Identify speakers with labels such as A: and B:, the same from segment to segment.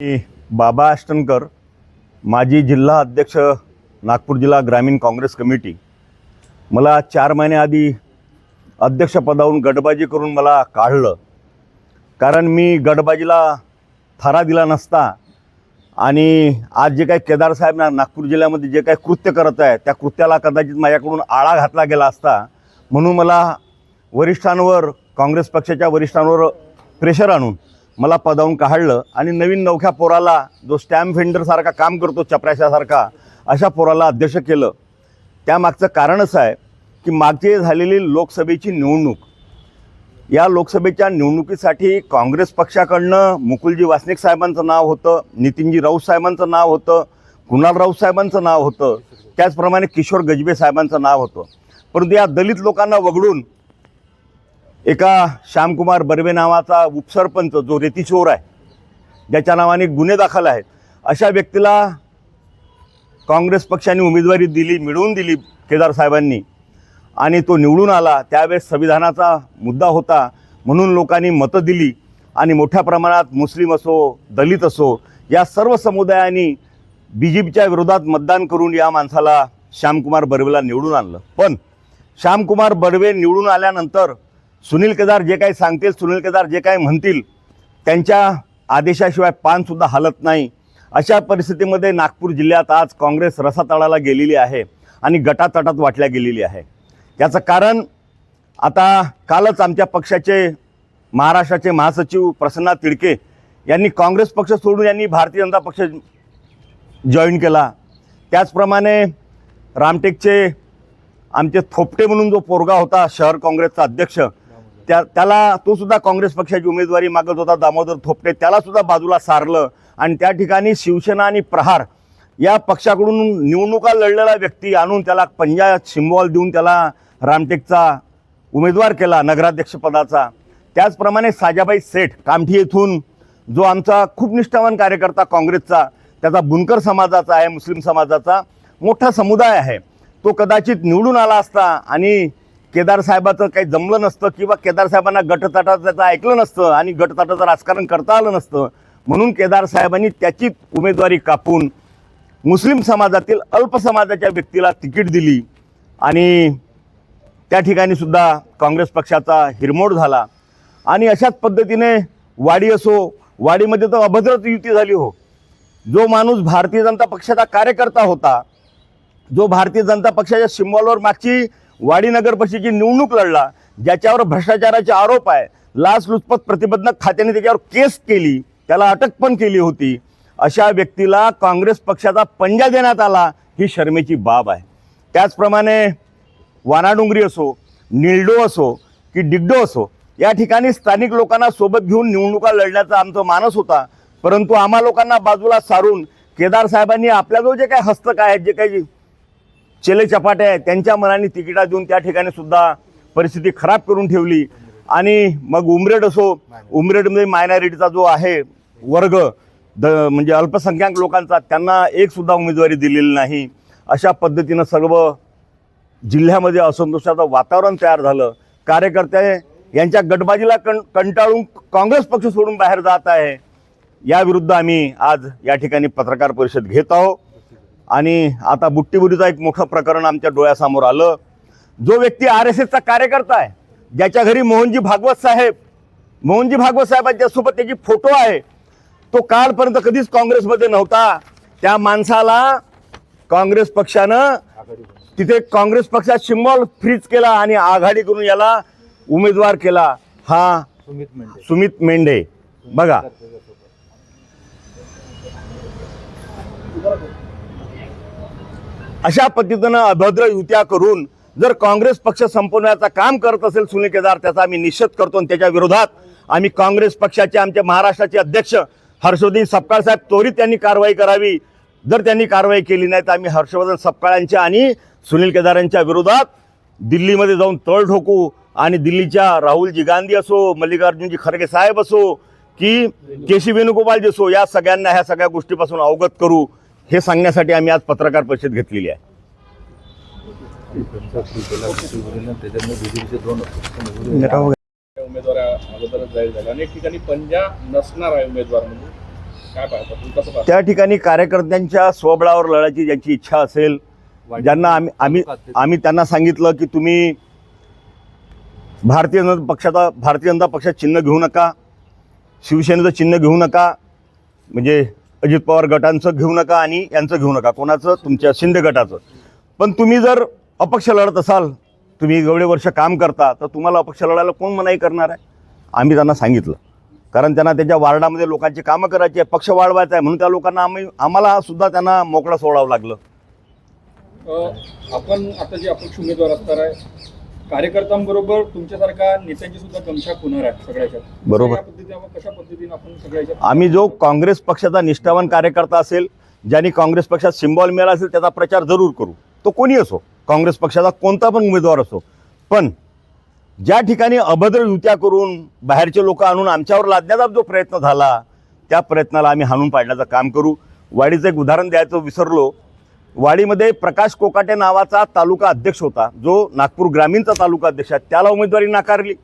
A: मी बाबा अष्टनकर माजी जिल्हा अध्यक्ष नागपूर जिल्हा ग्रामीण काँग्रेस कमिटी. मला चार महिन्याआधी अध्यक्षपदावरून गटबाजी करून मला काढलं. कारण मी गटबाजीला थारा दिला नसता. आणि आज जे काही केदार साहेब ना नागपूर जिल्ह्यामध्ये जे काही कृत्य करत आहे त्या कृत्याला कदाचित माझ्याकडून आळा घातला गेला असता. म्हणून मला वरिष्ठांवर काँग्रेस पक्षाच्या वरिष्ठांवर प्रेशर आणून मला पदावून काढलं आणि नवीन नवख्या पोराला जो स्टॅम्प फेंडरसारखा काम करतो चपराशासारखा अशा पोराला अध्यक्ष केलं. त्यामागचं कारण असं आहे की मागची झालेली लोकसभेची निवडणूक या लोकसभेच्या निवडणुकीसाठी काँग्रेस पक्षाकडनं मुकुलजी वासनिक साहेबांचं नाव होतं नितीनजी राऊत साहेबांचं नाव होतं कुणाल राऊत साहेबांचं नाव होतं त्याचप्रमाणे किशोर गजबे साहेबांचं नाव होतं. परंतु या दलित लोकांना वगळून एका श्यामकुमार बर्वे नावाचा उपसरपंच जो रेतीचोर आहे ज्याच्या नावाने गुन्हे दाखल आहेत. अशा व्यक्तीला काँग्रेस पक्षाने उमेदवारी दिली मिळवून दिली केदार साहेबांनी आणि तो निवडून आला. त्यावेळेस संविधानाचा मुद्दा होता. म्हणून लोकांनी मतं दिली आणि मोठ्या प्रमाणात मुस्लिम असो दलित असो या सर्व समुदायांनी बी जे पीच्या विरोधात मतदान करून या माणसाला श्यामकुमार बर्वेला निवडून आणलं. पण श्यामकुमार बर्वे निवडून आल्यानंतर सुनील केदार जे काही सांगतील सुनील केदार जे काही म्हणतील त्यांच्या आदेशाशिवाय पानसुद्धा हलत नाही. अशा परिस्थितीमध्ये नागपूर जिल्ह्यात आज काँग्रेस रसातळाला गेलेली आहे आणि गटातटात वाटल्या गेलेली आहे. याचं कारण आता कालच आमच्या पक्षाचे महाराष्ट्राचे महासचिव प्रसन्ना तिडके यांनी काँग्रेस पक्ष सोडून यांनी भारतीय जनता पक्ष जॉईन केला. त्याचप्रमाणे रामटेकचे आमचे थोपटे म्हणून जो पोरगा होता शहर काँग्रेसचा अध्यक्ष त्या त्याला तो सुद्धा काँग्रेस पक्षाची उमेदवारी मागत होता दामोदर थोपटे. त्याला सुद्धा बाजूला सारलं. आणि त्या ठिकाणी शिवसेना आणि प्रहार या पक्षाकडून निवडणुका लढलेला व्यक्ती आणून त्याला पंजा सिम्बॉल देऊन त्याला रामटेकचा उमेदवार केला नगराध्यक्षपदाचा त्याचप्रमाणे साजाबाई सेठ कामठी येथून जो आमचा खूप निष्ठावान कार्यकर्ता काँग्रेसचा त्याचा बुनकर समाजाचा आहे मुस्लिम समाजाचा मोठा समुदाय आहे. तो कदाचित निवडून आला असता आणि केदार साहेबाचं काही जमलं नसतं किंवा केदार साहेबांना गटतटाचं त्याचं ऐकलं नसतं आणि गटताटाचं राजकारण करता आलं नसतं म्हणून केदार साहेबांनी त्याची उमेदवारी कापून मुस्लिम समाजातील अल्प समाजाच्या व्यक्तीला तिकीट दिली आणि त्या ठिकाणी सुद्धा काँग्रेस पक्षाचा हिरमोड झाला. आणि अशाच पद्धतीने वाडी असो वाडीमध्ये तर अभद्रच युती झाली हो. जो माणूस भारतीय जनता पक्षाचा कार्यकर्ता होता जो भारतीय जनता पक्षाच्या सिम्बॉलवर मागची वाडी नगर निवडणूक लढला ज्याच्यावर भ्रष्टाचाराचे आरोप आहे लाचलुचपत प्रतिबंधक खात्याने त्याच्यावर केस केली त्याला अटक पण केली होती अशा व्यक्तीला काँग्रेस पक्षाचा पंजा देण्यात आला ही शर्मेची बाब आहे. त्याचप्रमाणे वानाडोंगरी असो निल्डो असो की डिग्डो असो या ठिकाणी स्थानिक लोकांना सोबत घेऊन निवडणुका लढण्याचा आमचा मानस होता परंतु आम्हा लोकांना बाजूला सारून केदार साहेबांनी आपल्याजवळ जे काही हस्तक आहेत जे काही चेले चपाटे आहेत. त्यांच्या मनाने तिकिटा देऊन त्या ठिकाणी सुद्धा परिस्थिती खराब करून ठेवली. आणि मग उमरेड असो उमरेडमध्ये मायनॉरिटीचा जो आहे वर्ग द म्हणजे अल्पसंख्याक लोकांचा त्यांना एक सुद्धा उमेदवारी दिलेली नाही. अशा पद्धतीनं सर्व जिल्ह्यामध्ये असंतोषाचं वातावरण तयार झालं. कार्यकर्ते यांच्या गटबाजीला कं कंटाळून काँग्रेस पक्ष सोडून बाहेर जात आहे. याविरुद्ध आम्ही आज या ठिकाणी पत्रकार परिषद घेत आहोत. आणि आता बुट्टीबुरीचा एक मोठं प्रकरण आमच्या डोळ्यासमोर आलं. जो व्यक्ती आर एस एसचा कार्यकर्ता आहे ज्याच्या घरी मोहनजी भागवत साहेब मोहनजी भागवत साहेबांच्या सोबत त्याची फोटो आहे तो कालपर्यंत कधीच काँग्रेसमध्ये नव्हता. त्या माणसाला काँग्रेस पक्षानं तिथे काँग्रेस पक्षात सिम्बॉल फ्रीज केला आणि आघाडी करून याला उमेदवार केला. हा
B: सुमित मेंढे.
A: बघा. अशा पद्धतीनं अभद्र युत्या करून जर काँग्रेस पक्ष संपवण्याचं काम करत असेल सुनील केदार त्याचा आम्ही निषेध करतो आणि त्याच्या विरोधात आम्ही काँग्रेस पक्षाचे आमचे महाराष्ट्राचे अध्यक्ष हर्षवर्धन सपकाळ साहेब त्वरित त्यांनी कारवाई करावी. जर त्यांनी कारवाई केली नाही तर आम्ही हर्षवर्धन सपकाळांच्या आणि सुनील केदारांच्या विरोधात दिल्लीमध्ये जाऊन तळ ठोकू आणि दिल्लीच्या राहुलजी गांधी असो मल्लिकार्जुनजी खरगे साहेब असो की केशी वेणुगोपालजी असो या सगळ्यांना ह्या सगळ्या गोष्टीपासून अवगत करू. हे सांगण्यासाठी आम्ही आज पत्रकार परिषद घेतलेली आहे.
B: त्यांचा सुरू केला शिवसेनेनं त्याच्यामुळे बीजेपीचे दोन होते
C: उमेदवार अगोदरच जाहीर झाले. अनेक ठिकाणी पंजा नसणार आहे उमेदवार काय पाहता तुम्ही? कसं पाहता?
A: त्या ठिकाणी कार्यकर्त्यांच्या स्वबळावर लढायची ज्यांची इच्छा असेल ज्यांना आम्ही आम्ही आम्ही त्यांना सांगितलं की तुम्ही भारतीय जनता पक्षाचा भारतीय जनता पक्षात चिन्ह घेऊ नका. शिवसेनेचं चिन्ह घेऊ नका. म्हणजे अजित पवार गटांचं घेऊ नका आणि यांचं घेऊ नका. कोणाचं? तुमच्या शिंदे गटाचं. पण तुम्ही जर अपक्ष लढत असाल तुम्ही एवढे वर्ष काम करता तर तुम्हाला अपक्ष लढायला कोण मनाई करणार आहे? आम्ही त्यांना सांगितलं. कारण त्यांना त्याच्या वार्डामध्ये लोकांची कामं करायची आहे पक्ष वाढवायचा आहे म्हणून त्या लोकांना आम्ही आम्हाला सुद्धा त्यांना मोकळा सोडावं लागलं.
C: आपण आता जे अपक्ष उमेदवार असणार आहे कार्यकर्त्यांबरोबर तुमच्यासारख्या नेत्यांची सुद्धा होणार आहे सगळ्याच्या
A: बरोबर.
C: कशा पद्धतीने आपण सगळ्याच्या
A: आम्ही जो काँग्रेस पक्षाचा निष्ठावान कार्यकर्ता असेल ज्यांनी काँग्रेस पक्षात सिम्बॉल मिळाला असेल त्याचा प्रचार जरूर करू. तो कोणी असो काँग्रेस पक्षाचा कोणता पण उमेदवार असो. पण ज्या ठिकाणी अभद्र युत्या करून बाहेरचे लोक आणून आमच्यावर लादण्याचा जो प्रयत्न झाला त्या प्रयत्नाला आम्ही हाणून पाडण्याचं काम करू. वाडीचं एक उदाहरण द्यायचं विसरलो वाडीमध्ये प्रकाश कोकाटे नावाचा तालुका अध्यक्ष होता. जो नागपूर ग्रामीणचा तालुका अध्यक्ष आहे. त्याला उमेदवारी नाकारली.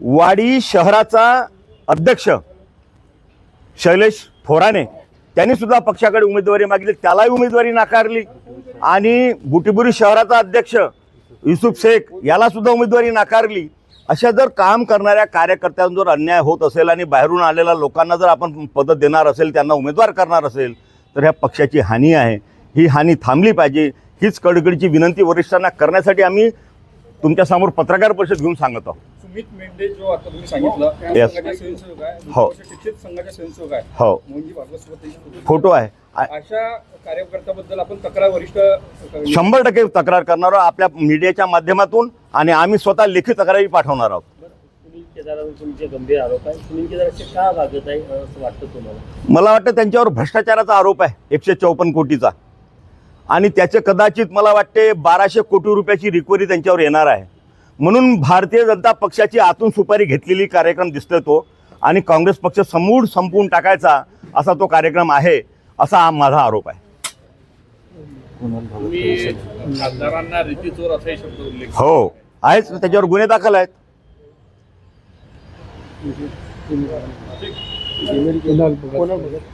A: वाडी शहराचा अध्यक्ष शैलेश थोराने त्यांनी सुद्धा पक्षाकडे उमेदवारी मागितली. त्यालाही उमेदवारी नाकारली. आणि बुटीबुरी शहराचा अध्यक्ष युसुफ शेख याला सुद्धा उमेदवारी नाकारली. अशा जर काम करणाऱ्या कार्यकर्त्यांवर जर अन्याय होत असेल आणि बाहेरून आलेल्या लोकांना जर आपण पद देणार असेल त्यांना उमेदवार करणार असेल तर ह्या पक्षाची हानी आहे. ही हानी थांबली पाहिजे हीच कडकडीची विनंती वरिष्ठांना करण्यासाठी आम्ही तुमच्यासमोर पत्रकार परिषद घेऊन सांगत आहोत.
C: सुमित मेंढे जो आता तुम्ही सांगितलं त्या
A: Yes.
C: संघाचे स्वयंसेवक आहे
A: हो.
C: दोन वर्ष शिक्षित संघाचे स्वयंसेवक आहे.
A: हो.
C: मोहनजी त्यांची फोटो.
A: फोटो आहे. आ-
C: अशा कार्यकर्त्याबद्दल आपण तक्रार वरिष्ठ
A: शंभर टक्के तक्रार करणार आहोत. आपल्या मीडियाच्या माध्यमातून आणि आम्ही स्वतः लेखी तक्रारी पाठवणार आहोत.
D: सुनील केदारावर तुमचे गंभीर आरोप आहे सुनील केदारचे का वागत आहे असं वाटतं तुम्हाला?
A: मला वाटतं त्यांच्यावर भ्रष्टाचाराचा आरोप आहे एकशे चौपन्न कोटीचा. आणि त्याचे कदाचित मला वाटते बाराशे कोटी रुपयाची रिकव्हरी त्यांच्यावर येणार आहे. म्हणून भारतीय जनता पक्षाची आतून सुपारी घेतलेली कार्यक्रम दिसतोय तो आणि काँग्रेस पक्ष समूळ संपवून टाकायचा असा तो कार्यक्रम आहे असा हा माझा आरोप आहे. हो आहेच त्याच्यावर गुन्हे दाखल आहेत.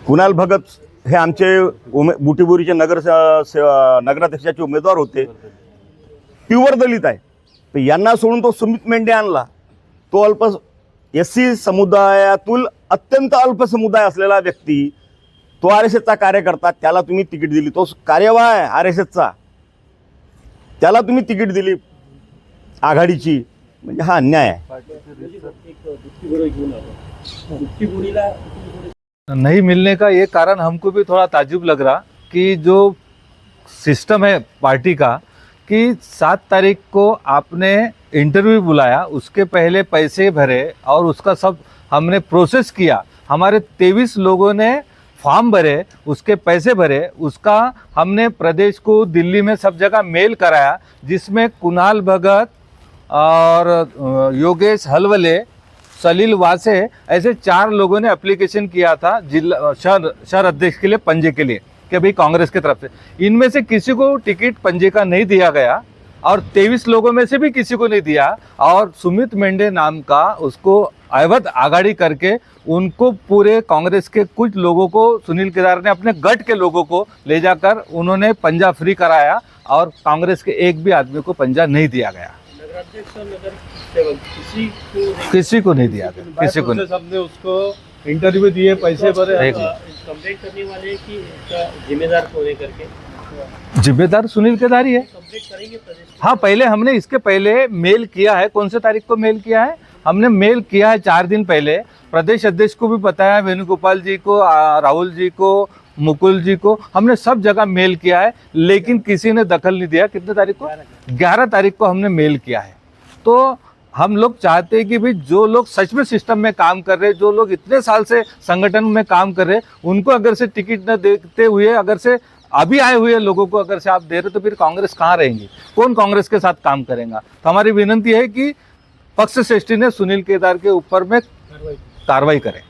A: कुणाल भगत? हे आमचे उमे बुटीबुरीचे नगर से- नगराध्यक्षाचे उमेदवार होते. प्युअर दलित आहे. तर यांना सोडून तो सुमित मेंढे आणला. तो अल्प एस सी समुदायातील अत्यंत अल्प समुदाय असलेला व्यक्ती तो आर एस एसचा कार्यकर्ता त्याला तुम्ही तिकीट दिली. तो कार्यवाह आहे आर एस एसचा. त्याला तुम्ही तिकीट दिली. आघाडीची. म्हणजे हा अन्याय आहे.
E: नहीं मिलने का ये कारण हमको भी थोड़ा ताजुब लग रहा कि जो सिस्टम है पार्टी का, कि सात तारीख को आपने इंटरव्यू बुलाया, उसके पहले पैसे भरे और उसका सब हमने प्रोसेस किया। हमारे तेईस लोगों ने फॉर्म भरे, उसके पैसे भरे, उसका हमने प्रदेश को दिल्ली में सब जगह मेल कराया, जिसमें कुणाल भगत और योगेश हलवले सलील वासे ऐसे चार लोगों ने एप्लीकेशन किया था जिला, शहर शहर अध्यक्ष के लिए, पंजे के लिए, कि भाई कांग्रेस की तरफ़ से। इनमें से किसी को टिकट पंजे का नहीं दिया गया और तेईस लोगों में से भी किसी को नहीं दिया और सुमित मेंढे नाम का उसको अवध आगाड़ी करके उनको पूरे कांग्रेस के कुछ लोगों को, सुनील केदार ने अपने गट के लोगों को ले जाकर उन्होंने पंजा फ्री कराया और कांग्रेस के एक भी आदमी को पंजा नहीं दिया गया।
D: किसी को नहीं
E: किसी को नहीं दिया था किसी को नहीं।
F: हमने उसको इंटरव्यू दिए पैसे भरे
D: कंप्लेंट करने वाले की जिम्मेदार को लेकर के
E: जिम्मेदार सुनील केदारी ही। है
D: कंप्लेंट करेंगे
E: हाँ पहले हमने इसके पहले मेल किया है कौन से तारीख को मेल किया है? हमने मेल किया है चार दिन पहले। प्रदेश अध्यक्ष को भी बताया, वेणुगोपाल जी को राहुल जी को, मुकुल जी को, हमने सब जगह मेल किया है, लेकिन किसी ने दखल नहीं दिया। कितने तारीख को? ग्यारह तारीख को हमने मेल किया है। तो हम लोग चाहते हैं कि भाई जो लोग सच में सिस्टम में काम कर रहे हैं, जो लोग इतने साल से संगठन में काम कर रहे उनको अगर से टिकट न देते हुए, अगर से अभी आए हुए लोगों को अगर से आप दे रहे तो फिर कांग्रेस कहाँ रहेंगी? कौन कांग्रेस के साथ काम करेगा? तो हमारी विनंती है कि पक्ष श्रेष्ठी ने सुनील केदार के ऊपर में कार्रवाई करें